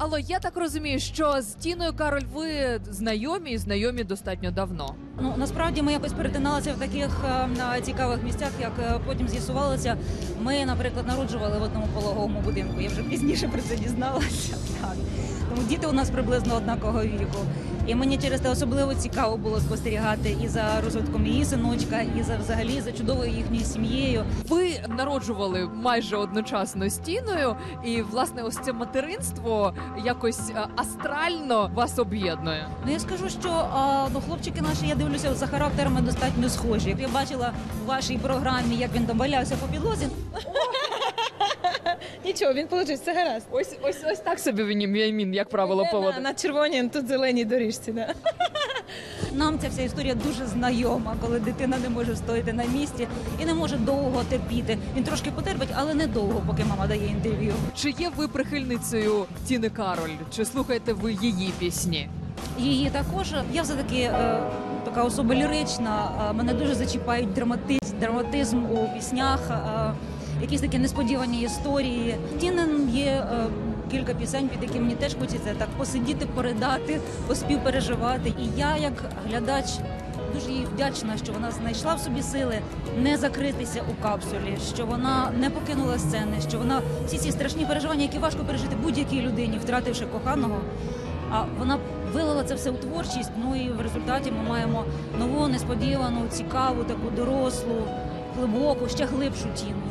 Алло, я так розумію, що з Тіною Кароль ви знайомі і знайомі достатньо давно. Ну насправді ми якось перетиналися в таких е, цікавих місцях, як е, потім з'ясувалося. Ми, наприклад, народжували в одному пологовому будинку. Я вже пізніше про це дізналася. Так тому діти у нас приблизно однакового віку. І мені через те особливо цікаво було спостерігати і за розвитком її синочка, і за взагалі за чудовою їхньою сім'єю. Ви народжували майже одночасно з Тіною, і власне ось це материнство якось е, астрально вас об'єднує. Ну я скажу, що а, ну, хлопчики наші, я дивлюся за характерами достатньо схожі. Я бачила в вашій програмі, як він там валявся по підлозі. Нічого, він получить, все гаразд. Ось ось ось так собі Веніамін, як правило, на, поводить. на червоній, тут зеленій доріжці. Да. Нам ця вся історія дуже знайома, коли дитина не може стояти на місці і не може довго терпіти. Він трошки потерпить, але не довго, поки мама дає інтерв'ю. Чи є ви прихильницею Тіни Кароль? Чи слухаєте ви її пісні? Її також я все таки е, така особа лірична. е, мене дуже зачіпають драматизм, драматизм у піснях, е, якісь такі несподівані історії. Тінен є. е, Кілька пісень, під які мені теж хочеться так посидіти, передати, поспівпереживати. І я, як глядач, дуже їй вдячна, що вона знайшла в собі сили не закритися у капсулі, що вона не покинула сцени, що вона всі ці страшні переживання, які важко пережити будь-якій людині, втративши коханого. А вона вилила це все у творчість. Ну і в результаті ми маємо нову, несподівану, цікаву, таку дорослу, глибоку, ще глибшу тіну.